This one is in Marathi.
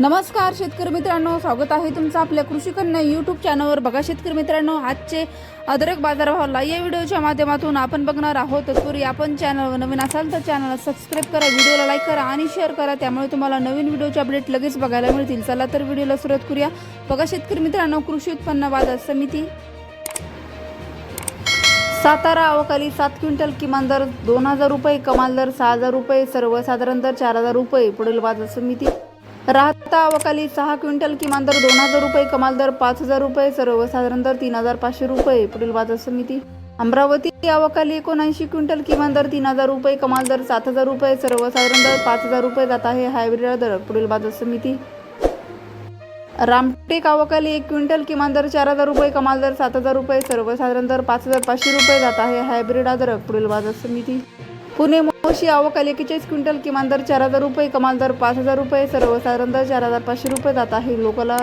नमस्कार शेतकरी मित्रांनो. स्वागत आहे तुमचं आपल्या कृषी कन्या यूट्यूब चॅनलवर बघा शेतकरी मित्रांनो आजचे अद्रक बाजारभावाला या व्हिडिओच्या माध्यमातून आपण बघणार आहोत. तत्पूर्वी आपण चॅनलवर नवीन असाल तर चॅनलला सबस्क्राईब करा व्हिडिओला लाईक करा आणि शेअर करा. त्यामुळे तुम्हाला नवीन व्हिडिओचे अपडेट लगेच बघायला मिळतील. चला तर व्हिडिओला सुरुवात करूया. बघा शेतकरी मित्रांनो कृषी उत्पन्न बाजार समिती. सातारा अवकाली सात क्विंटल किमान दर दोन हजार रुपये कमाल दर सहा हजार रुपये सर्वसाधारण दर चार हजार रुपये पुढील बाजार समिती. राहता अवकाली सहा क्विंटल किमान दर दोन हजार रुपये कमाल दर पाच हजार रुपये सर्वसाधारण दर तीन हजार पाचशे रुपये पुढील बाजार समिती. अमरावती अवकाली एकोणऐंशी क्विंटल किमान दर तीन हजार रुपये कमाल दर सात हजार रुपये सर्वसाधारण दर पाच हजार रुपये जात आहे हायब्रिड दर पुढील बाजार समिती. रामटेक अवकाली एक क्विंटल किमान दर चार हजार रुपये कमाल दर सात हजार रुपये सर्वसाधारण दर पाच हजार पाचशे रुपये जात आहे हायब्रिड अद्रक पुढील बाजार समिती. पुणे मोशी अवकाली एकेचाळीस क्विंटल किमान दर चार हजार रुपये कमाल दर पाच हजार रुपये सर्वसाधारण दर चार हजार पाचशे रुपये जात आहे. लोकाला